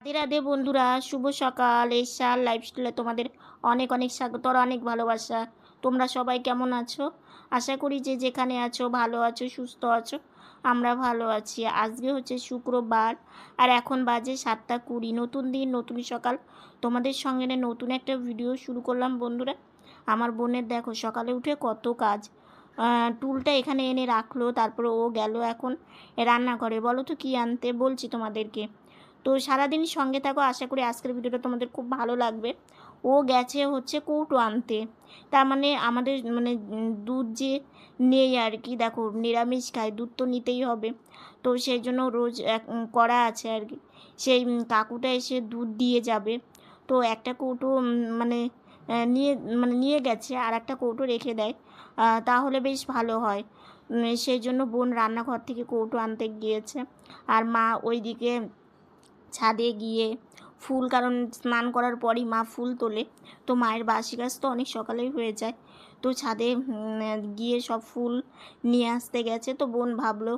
রাধে রাধে বন্ধুরা, শুভ সকাল। এশার লাইফস্টাইলে তোমাদের অনেক অনেক স্বাগত আর অনেক ভালোবাসা। তোমরা সবাই কেমন আছো? আশা করি যে যেখানে আছো, ভালো আছো, সুস্থ আছো, আমরা ভালো আছি। আজকে হচ্ছে শুক্রবার আর এখন বাজে সাতটা কুড়ি। নতুন দিন, নতুন সকাল। তোমাদের সঙ্গে নতুন একটা ভিডিও শুরু করলাম বন্ধুরা। আমার বোনের দেখো, সকালে উঠে কত কাজ। টুলটা এখানে এনে রাখল, তারপরে ও গেল এখন রান্না করে বলো তো কী আনতে বলছি তোমাদেরকে? তো সারাদিন সঙ্গে থাকো, আশা করি আজকের ভিডিওটা তোমাদের খুব ভালো লাগবে। ও গেছে হচ্ছে কৌটো আনতে। তার মানে আমাদের মানে দুধ যে নেই আর কি, দেখো নিরামিষ খায় দুধ তো নিতেই হবে। তো সেই জন্য রোজ করা আছে আর কি। সেই কাকুটা এসে দুধ দিয়ে যাবে। তো একটা কৌটো মানে নিয়ে মানে নিয়ে গেছে আর একটা কৌটো রেখে দেয়। তাহলে বেশ ভালো হয়। সেই জন্য বোন রান্নাঘর থেকে কৌটো আনতে গিয়েছে। আর মা ওইদিকে ছাদে গিয়ে ফুল, কারণ স্নান করার পরই মা ফুল তোলে। তো মায়ের বাসি কাজ তো অনেক সকালেই হয়ে যায়। তো ছাদে গিয়ে সব ফুল নিয়ে আসতে গেছে। তো বোন ভাবলো,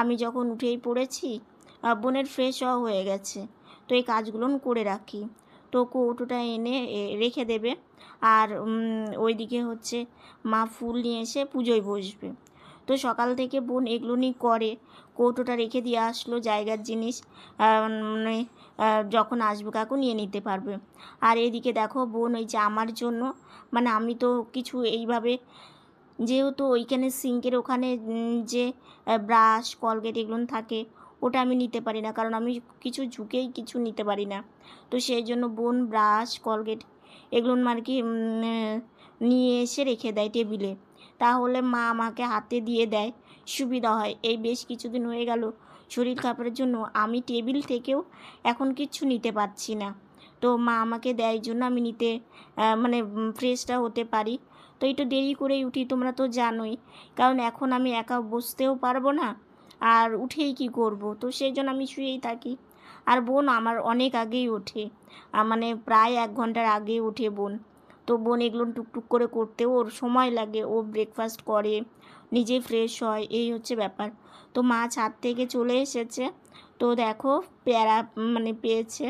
আমি যখন উঠেই পড়েছি বোনের ফ্রেশ হয়ে গেছে। তো এই কাজগুলো করে রাখি। তো কৌটোটা এনে রেখে দেবে। আর ওইদিকে হচ্ছে মা ফুল নিয়ে এসে পুজোয় বসবে। তো সকাল থেকে বোন এগুলো নিয়ে করে। কৌটোটা রেখে দিয়ে আসলো জায়গার জিনিস। মানে যখন আসবে কাকু নিয়ে নিতে পারবে। আর এদিকে দেখো বোন ওই যে আমার জন্য মানে আমি তো কিছু এইভাবে, যেহেতু ওইখানে সিঙ্কের ওখানে যে ব্রাশ, কলগেট এগুলো থাকে, ওটা আমি নিতে পারি না। কারণ আমি কিছু ঝুঁকেই কিছু নিতে পারি না। তো সেই জন্য বোন ব্রাশ, কলগেট এগুলো আর কি নিয়ে এসে রেখে দেয় টেবিলে। তাহলে মা আমাকে হাতে দিয়ে দেয়। সুবিধা হয়। এই বেশ কিছুদিন হয়ে গেল। শরীর খাবারের জন্য আমি টেবিল থেকেও এখন কিচ্ছু নিতে পারছি না। তো মা আমাকে দেয় জন্য আমি নিতে মানে ফ্রেশটা হতে পারি। তো একটু দেরি করেই উঠি, তোমরা তো জানোই। কারণ এখন আমি একা বসতেও পারব না। আর উঠেই কি করব? তো সেই জন্য আমি শুয়েই থাকি। আর বোন আমার অনেক আগেই ওঠে। মানে প্রায় এক ঘণ্টার আগে ওঠে বোন। তো বোন এগুলো টুকটুক করে করতেও ওর সময় লাগে, ও ব্রেকফাস্ট করে নিজে ফ্রেশ হয়, এই হচ্ছে ব্যাপার। তো মা ছাদ থেকে চলে এসেছে, তো দেখো প্যারা মানে পেয়েছে,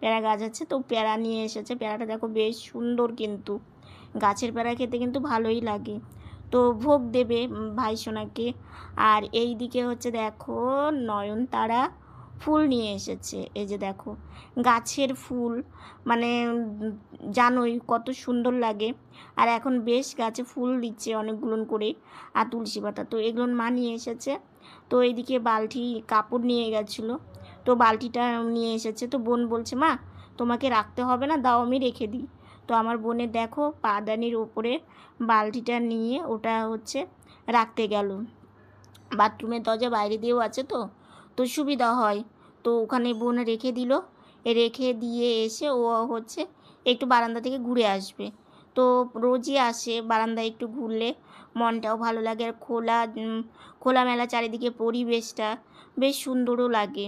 প্যারা গাছ আছে, তো প্যারা নিয়ে এসেছে। প্যারাটা দেখো বেশ সুন্দর কিন্তু, গাছের প্যারা খেতে কিন্তু ভালোই লাগে। তো ভোগ দেবে ভাই সোনাকে। আর এই দিকে হচ্ছে দেখো নয়নতারা ফুল নিয়ে এসেছে। এই যে দেখো, গাছের ফুল মানে জানোই কত সুন্দর লাগে। আর এখন বেশ গাছে ফুল দিচ্ছে অনেকগুলো করে, আর তুলসী পাতা। তো এগুলো মা নিয়ে এসেছে। তো এইদিকে বালতি কাপড় নিয়ে গেছিল। তো বালতিটা নিয়ে এসেছে। তো বোন বলছে, মা, তোমাকে রাখতে হবে না, দাও আমি রেখে দিই। তো আমার বোনের দেখো, পাদানির ওপরে বালতিটা নিয়ে ওটা হচ্ছে রাখতে গেল। বাথরুমের দরজা বাইরে দিয়েও আছে তো। তো সুবিধা হয়। তো ওখানে বোন রেখে দিল। রেখে দিয়ে এসে ও হচ্ছে একটু বারান্দা থেকে ঘুরে আসবে। তো রোজই আসে বারান্দায় একটু ঘুরলে। মনটাও ভালো লাগে আর খোলা খোলামেলা চারিদিকে পরিবেশটা বেশ সুন্দরও লাগে।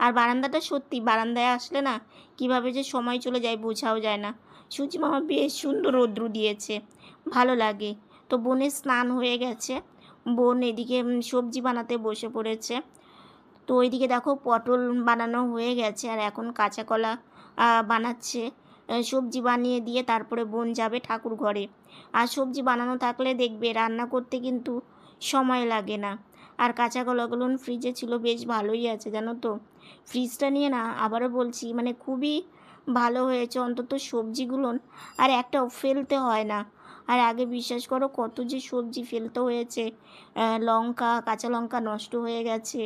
আর বারান্দাটা সত্যি বারান্দায় আসলে না কীভাবে যে সময় চলে যায় বোঝাও যায় না। সূর্য মামা বেশ সুন্দর রৌদ্র দিয়েছে, ভালো লাগে। তো বোনের স্নান হয়ে গেছে। বোন এদিকে সবজি বানাতে বসে পড়েছে। তো ওইদিকে দেখো পটল বানানো হয়ে গেছে আর এখন কাঁচা কলা বানাচ্ছে। সবজি বানিয়ে দিয়ে তারপরে বোন যাবে ঠাকুর ঘরে। আর সবজি বানানো থাকলে দেখবে রান্না করতে কিন্তু সময় লাগে না। আর কাঁচা কলাগুলো ফ্রিজে ছিল, বেশ ভালোই আছে, জানো তো। ফ্রিজটা নিয়ে না আবারও বলছি মানে খুবই ভালো হয়েছে অন্তত সবজিগুলো। আর একটাও ফেলতে হয় না। আর আগে বিশ্বাস করো কত যে সবজি ফেলতে হয়েছে। লঙ্কা, কাঁচা লঙ্কা নষ্ট হয়ে গেছে।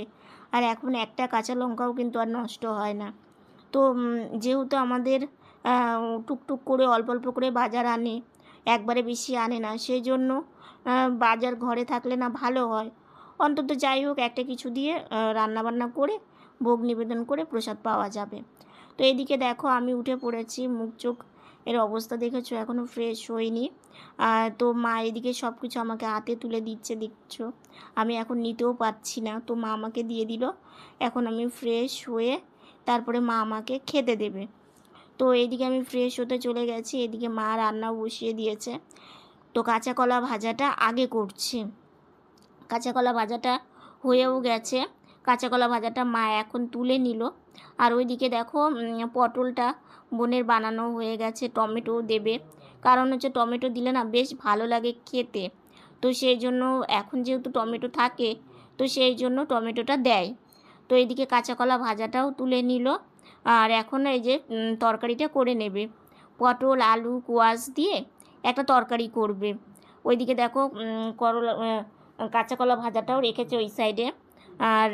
আর এখন একটা কাঁচা লঙ্কাও কিন্তু আর নষ্ট হয় না। তো যেহেতু আমাদের টুকটুক করে অল্প অল্প করে বাজার আনে, একবারে বেশি আনে না সেই জন্য বাজার ঘরে থাকলে না ভালো হয়। অন্তত যাই হোক, একটা কিছু দিয়ে রান্না বান্না করে, ভোগ নিবেদন করে প্রসাদ পাওয়া যাবে। তো এদিকে দেখো, আমি উঠে পড়েছি, মুখ চোখ এর অবস্থা দেখেছ এখনও ফ্রেশ আর তো মা এদিকে সব কিছু আমাকে হাতে তুলে দিচ্ছে, দেখছ? আমি এখন নিতেও পারছি না। তো মা আমাকে দিয়ে দিল। এখন আমি ফ্রেশ হয়ে তারপরে মা আমাকে খেতে দেবে। তো এদিকে আমি ফ্রেশ হতে চলে গেছি। এদিকে মা রান্না বসিয়ে দিয়েছে। তো কাঁচা কলা ভাজাটা আগে করছে। কাঁচা কলা ভাজাটা হয়েও গেছে। কাঁচা কলা ভাজাটা মা এখন তুলে নিল। আর ওইদিকে দেখো পটলটা বোনের বানানো হয়ে গেছে। টমেটো দেবে। কারণ হচ্ছে টমেটো দিলে না বেশ ভালো লাগে খেতে। তো সেই জন্য এখন যেহেতু টমেটো থাকে, তো সেই জন্য টমেটোটা দেয়। তো এইদিকে কাঁচা কলা ভাজাটাও তুলে নিল। আর এখন এই যে তরকারিটা করে নেবে। পটল, আলু, কোয়াশ দিয়ে একটা তরকারি করবে। ওইদিকে দেখো করলা কাঁচা কলা ভাজাটাও রেখেছে ওই সাইডে আর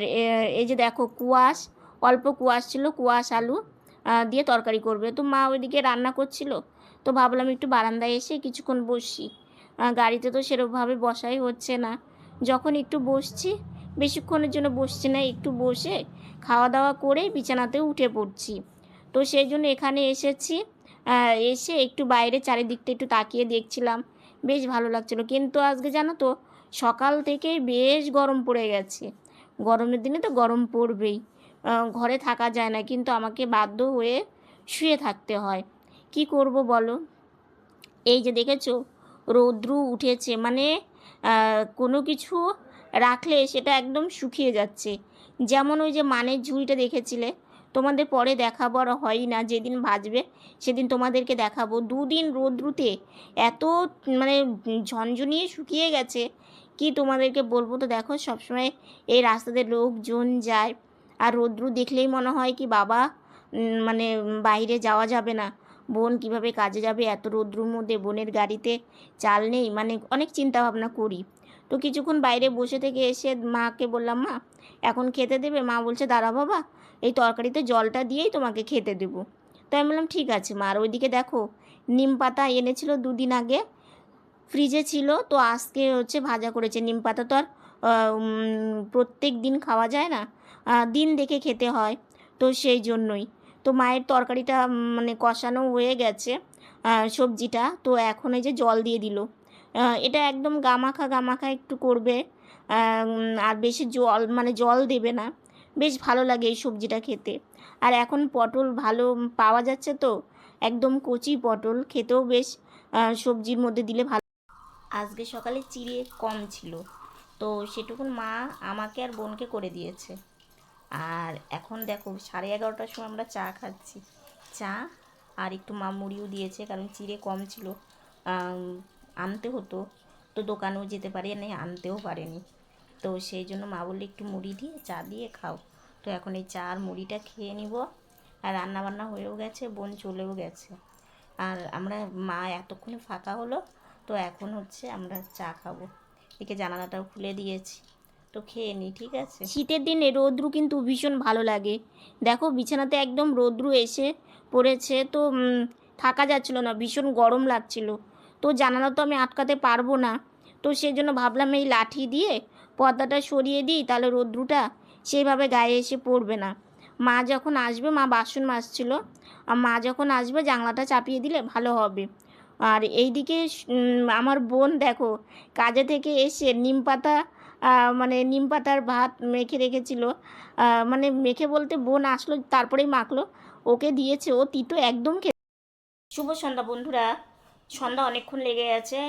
এই যে দেখো কুয়াশ, অল্প কুয়াশ ছিল, কুয়াশ, আলু দিয়ে তরকারি করবে। তো মা ওইদিকে রান্না করছিল? তো ভাবলাম একটু বারান্দায় এসে কিছুক্ষণ বসি। গাড়িতে তো সেরকমভাবে বসাই হচ্ছে না। যখন একটু বসছি, বেশিক্ষণের জন্য বসছি না, একটু বসে খাওয়া দাওয়া করে বিছানাতেও উঠে পড়ছি। তো সেই জন্য এখানে এসেছি। এসে একটু বাইরে চারিদিকটা একটু তাকিয়ে দেখছিলাম। বেশ ভালো লাগছিল। কিন্তু আজকে জানো তো, সকাল থেকেই বেশ গরম পড়ে গেছে। গরমের দিনে তো গরম পড়বেই। ঘরে থাকা যায় না, কিন্তু আমাকে বাধ্য হয়ে শুয়ে থাকতে হয়। কি করব বলো? এই যে দেখেছ, রৌদ্রু উঠেছে মানে কোনো কিছু রাখলে সেটা একদম শুকিয়ে যাচ্ছে। যেমন ওই যে মানের ঝুড়িটা দেখেছিলে, তোমাদের পরে দেখাবো আর হয় না, যেদিন ভাজবে সেদিন তোমাদেরকে দেখাবো। দুদিন রৌদ্রুতে এত মানে ঝনঝনিয়ে শুকিয়ে গেছে, কি তোমাদেরকে বলব? তো দেখো, সবসময় এই রাস্তাতে লোকজন যায়, আর রৌদ্রু দেখলেই মনে হয় কি বাবা মানে বাইরে যাওয়া যাবে না। বোন কীভাবে কাজে যাবে? এত রৌদ্রুর মধ্যে বোনের গাড়িতে চাল নেই? মানে অনেক চিন্তা ভাবনা করি। তো কিছুক্ষণ বাইরে বসে থেকে এসে মাকে বললাম, মা, এখন খেতে দেবে? মা বলছে দাঁড়া বাবা, এই তরকারিতে জলটা দিয়েই তোমাকে খেতে দেবো। তো আমি বললাম, ঠিক আছে মা। আর ওইদিকে দেখো, নিম পাতা এনেছিল দুদিন আগে, ফ্রিজে ছিল, তো আজকে হচ্ছে ভাজা করেছে। নিম পাতা তো আর প্রত্যেক দিন খাওয়া যায় না দিন দেখে খেতে হয়, তো সেই জন্যই। তো মায়ের তরকারিটা মানে কষানো হয়ে গেছে সবজিটা। তো এখন এই যে জল দিয়ে দিল। এটা একদম গামাখা গামাখা একটু করবে। আর বেশি জল মানে জল দেবে না। বেশ ভালো লাগে এই সবজিটা খেতে। আর এখন পটল ভালো পাওয়া যাচ্ছে তো। একদম কচি পটল, খেতেও বেশ সবজির মধ্যে দিলে ভালো। আজকে সকালে চিড়ে কম ছিল। তো সেটুকুন মা আমাকে আর বোনকে করে দিয়েছে। আর এখন দেখো, সাড়ে এগারোটার সময় আমরা চা খাচ্ছি। চা আর একটু মা মুড়িও দিয়েছে, কারণ চিড়ে কম ছিল। আনতে হতো, তো দোকানেও যেতে পারি না আনতেও পারেনি। তো সেই জন্য মা বললে, একটু মুড়ি দিয়ে চা দিয়ে খাও। তো এখন এই চা আর মুড়িটা খেয়ে নিব। আর রান্না বান্না হয়েও গেছে, বোন চলেও গেছে। আর আমরা, মা এতক্ষণে ফাঁকা হলো, তো এখন হচ্ছে আমরা চা খাব। এদিকে জানালাটাও খুলে দিয়েছি। তো খেয়ে নিই ঠিক আছে? শীতের দিনে রৌদ্রু কিন্তু ভীষণ ভালো লাগে। দেখো, বিছানাতে একদম রৌদ্রু এসে পড়েছে, তো থাকা যাচ্ছিল না, ভীষণ গরম লাগছিল। তো জানালা তো আমি আটকাতে পারব না। তো সেই জন্য ভাবলাম এই লাঠি দিয়ে পর্দাটা সরিয়ে দিই, তাহলে রৌদ্রুটা সেইভাবে গায়ে এসে পড়বে না। মা যখন আসবে, মা বাসন মাজছিল, আর মা যখন আসবে, জানলাটা চাপিয়ে দিলে ভালো হবে। আর এইদিকে আমার বোন দেখো, কাজে থেকে এসে নিম পাতা মানে নিম পাতার ভাত মেখে রেখেছিল। মানে মেখে বলতে বোন আসলো, তারপরেই মাখলো। ওকে দিয়েছে, ও তিতো একদম খেতে শুভ সন্ধ্যা বন্ধুরা, সন্ধ্যা অনেকক্ষণ লেগে গেছে।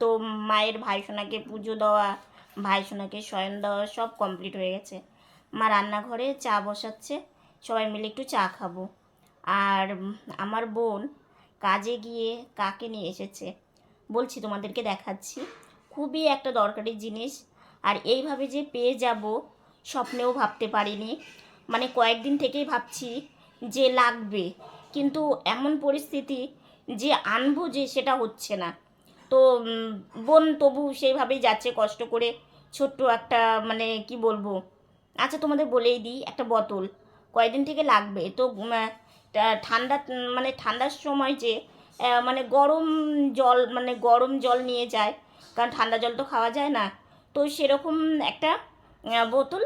তো মায়ের ভাইসোনাকে পুজো দেওয়া, ভাইসোনাকে শয়ন দেওয়া সব কমপ্লিট হয়ে গেছে। মা রান্নাঘরে চা বসাচ্ছে, সবাই মিলে একটু চা খাব। আর আমার বোন কাজে গিয়ে কাকে নিয়ে এসেছে, বলছি তোমাদেরকে দেখাচ্ছি। খুবই একটা দরকারি জিনিস। আর এইভাবে যে পেয়ে যাব স্বপ্নেও ভাবতে পারিনি। মানে কয়েকদিন থেকেই ভাবছি যে লাগবে। কিন্তু এমন পরিস্থিতি যে আনব যে সেটা হচ্ছে না। তো বোন তবু সেইভাবেই যাচ্ছে কষ্ট করে ছোট্ট একটা মানে কি বলব? আচ্ছা তোমাদের বলেই দিই, একটা বোতল। কয়েকদিন থেকে লাগবে। তো ঠান্ডা মানে ঠান্ডার সময় যে মানে গরম জল মানে গরম জল নিয়ে যায় কারণ ঠান্ডা জল তো খাওয়া যায় না। তো সেরকম একটা বোতল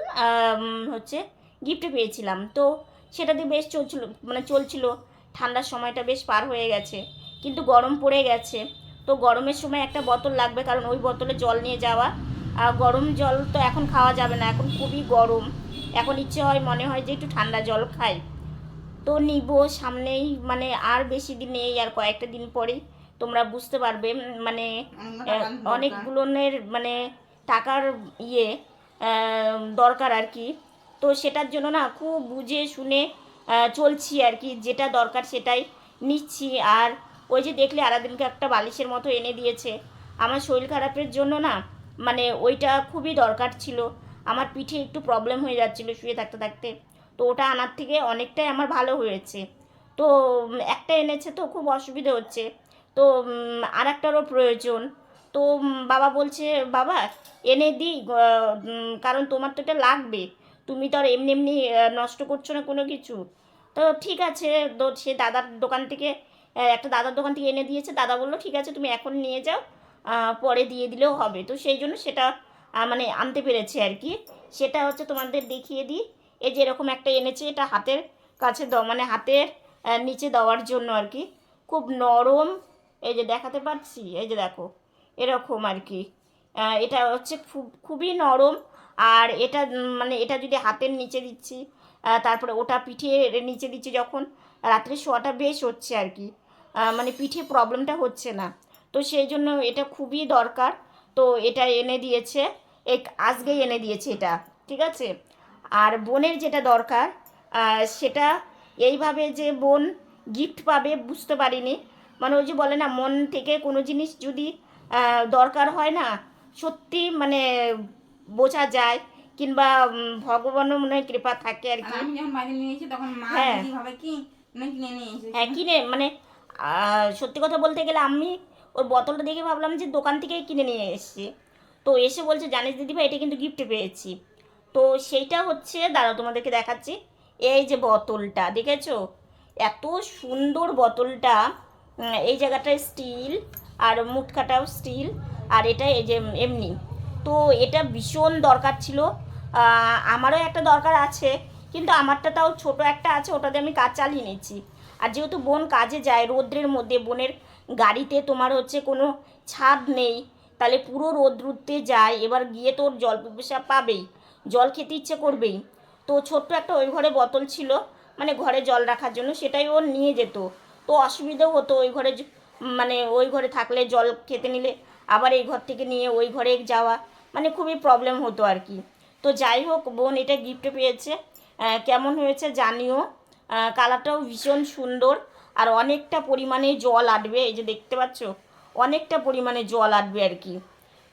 হচ্ছে গিফটে পেয়েছিলাম। তো সেটা দিয়ে বেশ চলছিল মানে চলছিল। ঠান্ডার সময়টা বেশ পার হয়ে গেছে। কিন্তু গরম পড়ে গেছে। তো গরমের সময় একটা বোতল লাগবে, কারণ ওই বোতলে জল নিয়ে যাওয়া। আর গরম জল তো এখন খাওয়া যাবে না, এখন খুবই গরম। এখন ইচ্ছে হয়, মনে হয় যে একটু ঠান্ডা জল খাই। তো নিব সামনেই মানে আর বেশি দিন নেই, আর কয়েকটা দিন পরেই। তোমরা বুঝতে পারবে মানে অনেকগুলোনের মানে টাকার ইয়ে দরকার আর কি। তো সেটার জন্য না খুব বুঝে শুনে চলছি আর কি যেটা দরকার সেটাই নিচ্ছি। আর ওই যে দেখলে আরাদিনকে একটা বালিশের মতো এনে দিয়েছে। আমার শরীর খারাপের জন্য না মানে ওইটা খুবই দরকার ছিল। আমার পিঠে একটু প্রবলেম হয়ে যাচ্ছিল শুয়ে থাকতে থাকতে। তো ওটা আনার থেকে অনেকটাই আমার ভালো হয়েছে। তো একটা এনেছে তো খুব অসুবিধা হচ্ছে। তো আর একটারও প্রয়োজন। তো বাবা বলছে, বাবা, এনে দিই কারণ তোমার তো এটা লাগবে। তুমি তো আর এমনি এমনি নষ্ট করছ না কোনো কিছু। তো ঠিক আছে, তো সে দাদার দোকান থেকে একটা দাদার দোকান থেকে এনে দিয়েছে। দাদা বলল, ঠিক আছে, তুমি এখন নিয়ে যাও পরে দিয়ে দিলেও হবে। তো সেই জন্য সেটা মানে আনতে পেরেছে আর কি। সেটা হচ্ছে তোমাদের দেখিয়ে দিই। এই যে এরকম একটা এনেছে, এটা হাতের কাছে মানে হাতের নিচে দেওয়ার জন্য আর কি। খুব নরম এই যে দেখাতে পারছি এই যে দেখো, এরকম আর কি। এটা হচ্ছে খুব, খুবই নরম, আর এটা মানে এটা যদি হাতের নিচে দিচ্ছি তারপরে ওটা পিঠের নিচে দিচ্ছি যখন, রাত্রে শোয়াটা বেশ হচ্ছে আর কি। মানে পিঠে প্রবলেমটা হচ্ছে না। তো সেই জন্য এটা খুবই দরকার। তো এটা এনে দিয়েছে, এক, আজকেই এনে দিয়েছে এটা, ঠিক আছে? আর বোনের যেটা দরকার সেটা এইভাবে যে বোন গিফট পাবে, বুঝতে পারিনি মানে ওই যে বলে না মন থেকে কোনো জিনিস যদি দরকার হয় না সত্যি মানে বোঝা যায় কিংবা ভগবানও মনে হয় কৃপা থাকে আর কি। আমি যখন বাড়ি নিয়ে এসেছি তখন মা হ্যাঁ। কি না কিনে নিয়ে এসেছি? হ্যাঁ কিনে মানে সত্যি কথা বলতে গেলে আমি ওই বোতলটা দেখে ভাবলাম যে দোকান থেকেই কিনে নিয়ে এসেছি। তো এসে বলছে জানিস দিদি ভাই এটা কিন্তু গিফট পেয়েছি। তো সেইটা হচ্ছে দাঁড়াও তোমাদেরকে দেখাচ্ছি। এই যে বোতলটা দেখেছ? এত সুন্দর বোতলটা এই জায়গাটায় স্টিল আর মুটকাটাও স্টিল, আর এটা এই যে এমনি। তো এটা ভীষণ দরকার ছিল। আমারও একটা দরকার আছে, কিন্তু আমারটা তাও ছোট একটা আছে, ওটাতে আমি কাজ চালিয়ে নিচ্ছি। আর যেহেতু বোন কাজে যায়, রৌদ্রের মধ্যে বোনের গাড়িতে তোমার হচ্ছে কোনো ছাদ নেই, তাহলে পুরো রোদ রুদতে যায়, এবার গিয়ে তোর জল পিপাসা পাবেই, জল খেতে ইচ্ছে করবেই। তো ছোট্ট একটা ওই ঘরে বোতল ছিল মানে ঘরে জল রাখার জন্য সেটাই ও নিয়ে যেত। তো অসুবিধাও হতো ওই ঘরে মানে ওই ঘরে থাকলে জল খেতে নিলে আবার এই ঘর থেকে নিয়ে ওই ঘরে যাওয়া মানে খুবই প্রবলেম হতো আর কি। তো যাই হোক বোন এটা গিফটে পেয়েছে। কেমন হয়েছে জানিও। কালারটাও ভীষণ সুন্দর আর অনেকটা পরিমাণে জল আটবে এই যে দেখতে পাচ্ছ? অনেকটা পরিমাণে জল আটবে আর কি।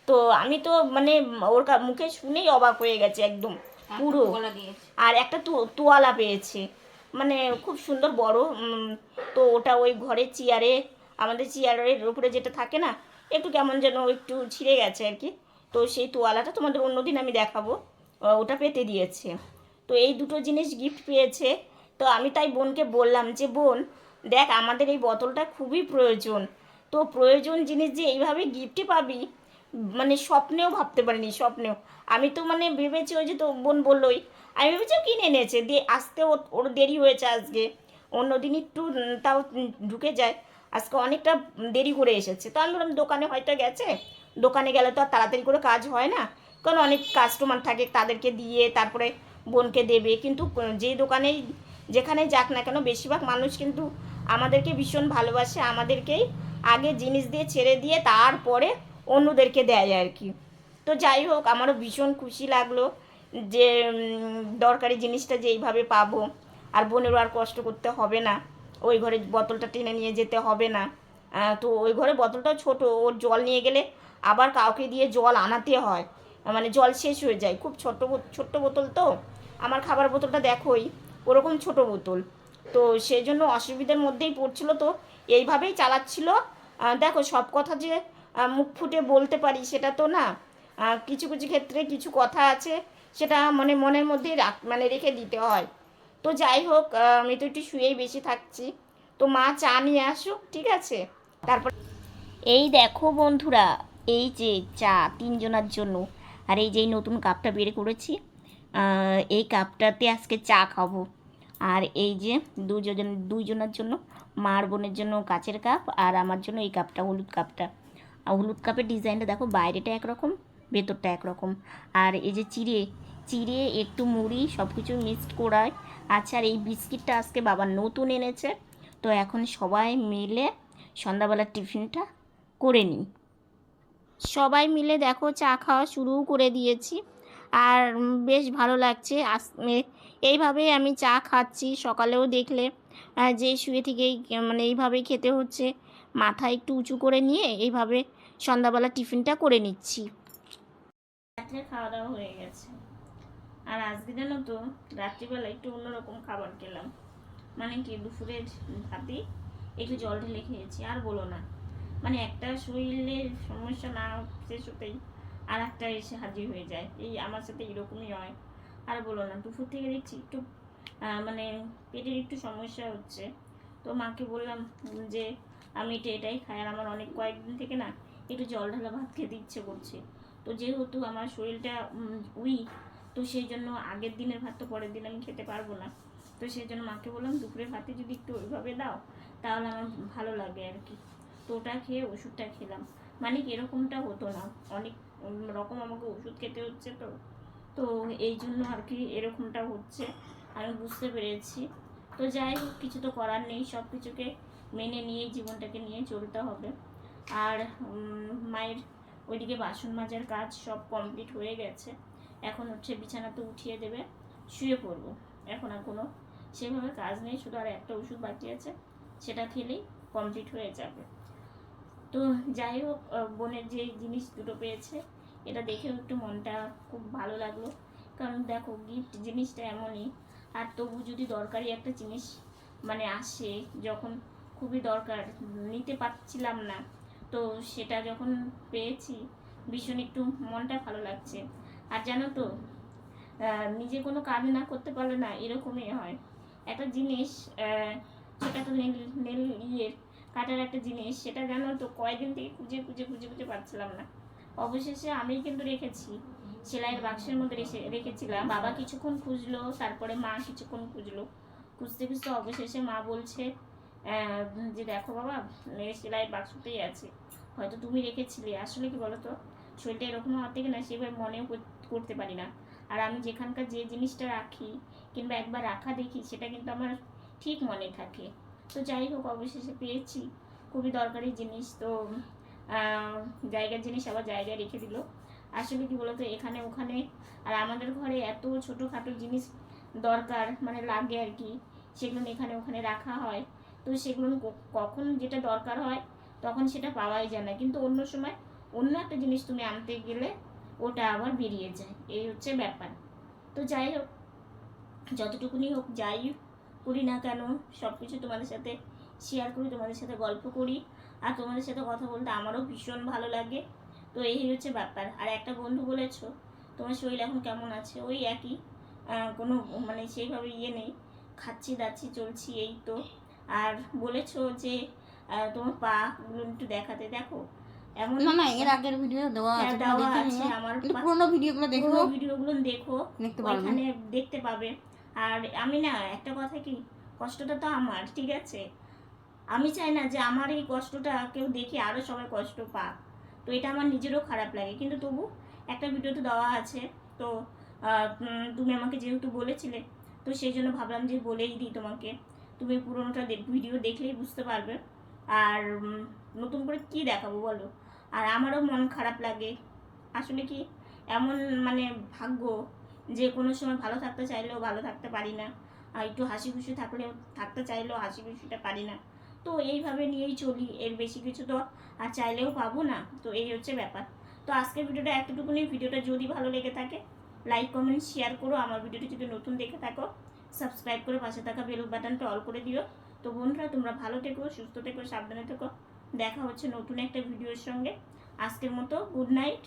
তো আমি তো মানে ওর মুখে শুনেই অবাক হয়ে গেছে একদম পুরো। আর একটা তো- তোয়ালা পেয়েছে। মানে খুব সুন্দর বড় তো ওটা ওই ঘরে চেয়ারে আমাদের চেয়ারের উপরে যেটা থাকে না, একটু কেমন যেন একটু ছিঁড়ে গেছে আর কি। তো সেই তোয়ালাটা তোমাদের অন্যদিন আমি দেখাবো। ওটা পেতে দিয়েছে। তো এই দুটো জিনিস গিফট পেয়েছে। তো আমি তাই বোনকে বললাম যে, বোন, দেখ, আমাদের এই বোতলটা খুবই প্রয়োজন। তো প্রয়োজন জিনিস যে এইভাবে গিফটে পাবি মানে স্বপ্নেও ভাবতে পারিনি, স্বপ্নেও। আমি তো মানে ভেবেছি ওই যে তো বোন বললোই, আমি ভেবেছি কিনে এনেছে, দিয়ে আসতে ওর দেরি হয়েছে আজকে। অন্যদিন একটু তাও ঢুকে যায়। আজকে অনেকটা দেরি করে এসেছে। তো আমি বললাম দোকানে হয়তো গেছে। দোকানে গেলে তো আর তাড়াতাড়ি করে কাজ হয় না। কারণ অনেক কাস্টমার থাকে, তাদেরকে দিয়ে তারপরে বোনকে দেবে। কিন্তু যে দোকানেই যেখানে যাক না কেন, বেশিরভাগ মানুষ কিন্তু আমাদেরকে ভীষণ ভালোবাসে। আমাদেরকেই আগে জিনিস দিয়ে ছেড়ে দিয়ে তারপরে অন্যদেরকে দেয় আর কি। তো যাই হোক, আমারও ভীষণ খুশি লাগল যে দরকারি জিনিসটা যে এইভাবে পাবো। আর বোনেরও আর কষ্ট করতে হবে না। ওই ঘরে বোতলটা টেনে নিয়ে যেতে হবে না। তো ওই ঘরে বোতলটাও ছোট। ওর জল নিয়ে গেলে আবার কাউকে দিয়ে জল আনাতে হয়। মানে জল শেষ হয়ে যায়। খুব ছোট্ট বো- ছোট্ট বোতল তো। আমার খাবার বোতলটা দেখোই, ওরকম ছোট বোতল। তো সেই জন্য অসুবিধার মধ্যেই পড়ছিল তো। এইভাবেই চালাচ্ছিল। দেখো সব কথা যে মুখ ফুটে বলতে পারি সেটা তো না। কিছু কিছু ক্ষেত্রে কিছু কথা আছে সেটা মানে মনের মধ্যেই রাখ মানে রেখে দিতে হয়। তো যাই হোক আমি তো একটু শুয়েই বেশি থাকছি। তো মা চা নিয়ে আসুক, ঠিক আছে? তারপর এই দেখো বন্ধুরা, এই যে চা তিনজনের জন্য, আর এই যে নতুন কাপটা বের করেছি এই কাপটাতে আজকে চা খাব। আর এই যে দুজন দুইজনের জন্য, মার বোনের জন্য কাচের কাপ, আর আমার জন্য এই কাপটা, হলুদ কাপটা। হলুদ কাপের ডিজাইনটা দেখো বাইরেটা একরকম, ভেতরটা একরকম। আর এই যে চিড়ে চিড়ে, একটু মুড়ি সব কিছু মিক্সড করায়। আচ্ছা আর এই বিস্কিটটা আজকে বাবা নতুন এনেছে, তো এখন সবাই মিলে সন্ধ্যাবেলার টিফিনটা করে নিই। সবাই মিলে দেখো চা খাওয়া শুরু করে দিয়েছি। আর বেশ ভালো লাগছে আস এ- এইভাবেই আমি চা খাচ্ছি, সকালেও দেখলে যে শুয়ে থেকেই মানে এইভাবেই খেতে হচ্ছে। মাথা একটু উঁচু করে নিয়ে এইভাবে সন্ধ্যাবেলা টিফিনটা করে নিচ্ছি। রাত্রে খাওয়া দাওয়া হয়ে গেছে। আর আজকে জানো তো, রাত্রিবেলা একটু অন্যরকম খাবার খেলাম। মানে কি, দুপুরের ভাতে একটু জল ঢেলে খেয়েছি, আর বলো না। মানে একটা শরীরের সমস্যা না শেষ হতেই আর একটা এসে হাজির হয়ে যায়। এই আমার সাথে এরকমই হয়। আর বলো না, দুপুর থেকে দেখছি একটু মানে পেটের একটু সমস্যা হচ্ছে। তো মাকে বললাম যে, আমি এটা এটাই খাই। আর আমার অনেক কয়েকদিন থেকে না একটু জল ঢালা ভাত খেতে ইচ্ছে করছে। তো যেহেতু আমার শরীরটা উইক তো সেই জন্য আগের দিনের ভাত তো পরের দিন আমি খেতে পারব না। তো সেই জন্য মাকে বললাম দুপুরের ভাতে যদি একটু ওইভাবে দাও, তাহলে আমার ভালো লাগে আর কি। তো ওটা খেয়ে ওষুধটা খেলাম। মানে এরকমটা হতো না। অনেক রকম আমাকে ওষুধ খেতে হচ্ছে তো। তো এই জন্য আর কি এরকমটা হচ্ছে। আমি বুঝতে পেরেছি। তো যাই হোক, কিছু তো করার নেই সব কিছুকে মেনে নিয়েই জীবনটাকে নিয়ে চলতে হবে। আর মায়ের ওইদিকে বাসন মাজার কাজ সব কমপ্লিট হয়ে গেছে। এখন হচ্ছে বিছানাতে উঠিয়ে দেবে, শুয়ে পড়ব। এখন আর কোনো সেভাবে কাজ নেই, শুধু আর একটা ওষুধ বাকি আছে, সেটা খেলেই কমপ্লিট হয়ে যাবে। তো যাই হোক বোনের যে জিনিস দুটো পেয়েছে, এটা দেখেও একটু মনটা খুব ভালো লাগল। কারণ দেখো গিফট জিনিসটা এমনই, আর তবু যদি দরকারি একটা জিনিস মানে আসে, যখন খুবই দরকার, নিতে পারছিলাম না তো সেটা যখন পেয়েছি, ভীষণ একটু মনটা ভালো লাগছে। আর জানো তো নিজে কোনো কাজ না করতে পারলে না এরকমই হয়। একটা জিনিস ছোট নেল নেল ইয়ের কাটার একটা জিনিস, সেটা জানো তো কয়েকদিন থেকে খুঁজে খুঁজে খুঁজে খুঁজে পাচ্ছিলাম না। অবশেষে আমি কিন্তু রেখেছি। সেলাইয়ের বাক্সের মধ্যে রেখে, রেখেছিলাম। বাবা কিছুক্ষণ খুঁজলো, তারপরে মা কিছুক্ষণ খুঁজলো। খুঁজতে খুঁজতে অবশেষে মা বলছে যে দেখো বাবা সেলাইয়ের বাক্সতেই আছে। হয়তো তুমি রেখেছিলে। আসলে কি বলো তো শরীরটা এরকম হওয়ার থেকে না, সেভাবে মনেও করতে পারি না। আর আমি যেখানকার যে জিনিসটা রাখি কিংবা একবার রাখা দেখি, সেটা কিন্তু আমার ঠিক মনে থাকে। তো যাই হোক, অবশেষে পেয়েছি। খুবই দরকারি জিনিস। তো জায়গার জিনিস আবার জায়গায় রেখে দিল। আসলে কি বলতো? এখানে ওখানে আর আমাদের ঘরে এত ছোটোখাটো জিনিস দরকার মানে লাগে আর কি। সেগুলো এখানে ওখানে রাখা হয়। তো সেগুলো কখন যেটা দরকার হয় তখন সেটা পাওয়াই যায় না। কিন্তু অন্য সময় অন্য একটা জিনিস তুমি আনতে গেলে ওটা আবার বেরিয়ে যায়। এই হচ্ছে ব্যাপার। তো যাই হোক, যতটুকুনি হোক যাই করি না কেন সব কিছু তোমাদের সাথে শেয়ার করি, তোমাদের সাথে গল্প করি। আর তোমাদের সাথে কথা বলতে আমারও ভীষণ ভালো লাগে। তো এই হচ্ছে ব্যাপার। আর একটা বন্ধু বলেছ, তোমার শরীর এখন কেমন আছে? ওই একই। কোনো মানে সেইভাবে ইয়ে নেই। খাচ্ছি, দাচ্ছি, চলছি, এই তো। আর বলেছ যে তোমার পা গুলো একটু দেখাতে দেখো। এমন না না এর আগের ভিডিও দেওয়া হ্যাঁ, আছে দেওয়া আছে আমার পুরোনো ভিডিওগুলো দেখো। পুরো ভিডিওগুলো দেখো দেখতে পারবে। ওইখানে দেখতে পাবে। আর আমি না একটা কথা কি কষ্টটা তো আমার ঠিক আছে? আমি চাই না যে আমার এই কষ্টটা কেউ দেখে আরও সবাই কষ্ট পাক। তো এটা আমার নিজেরও খারাপ লাগে। কিন্তু তবু একটা ভিডিও তো দেওয়া আছে। তো তুমি আমাকে যেহেতু বলেছিলে তো সেই জন্য ভাবলাম যে বলেই দিই তোমাকে। তুমি পুরোনোটা ভিডিও দেখলেই বুঝতে পারবে। আর নতুন করে কি দেখাবো বলো? আর আমারও মন খারাপ লাগে। আসলে কি, এমন মানে ভাগ্য যে কোনো সময় ভালো থাকতে চাইলেও ভালো থাকতে পারি না। আর একটু হাসি খুশি থাকলেও, থাকতে চাইলেও হাসি খুশিটা পারি না। তো এইভাবে নিয়েই চলি, এর বেশি কিছু তো আর চাইলেও পাবো না। তো এই হচ্ছে ব্যাপার। তো আজকের ভিডিওটা এতটুকুনি। ভিডিওটা যদি ভালো লেগে থাকে লাইক কমেন্ট শেয়ার করো। আমার ভিডিওটি যদি নতুন দেখে থাকো সাবস্ক্রাইব করে পাশে থাকা বেল বাটনটা অল করে দিও। তো বন্ধুরা, তোমরা ভালো থেকো, সুস্থ থেকো, সাবধানে থেকো। দেখা হচ্ছে নতুন একটা ভিডিওর সঙ্গে। আজকের মতো গুড নাইট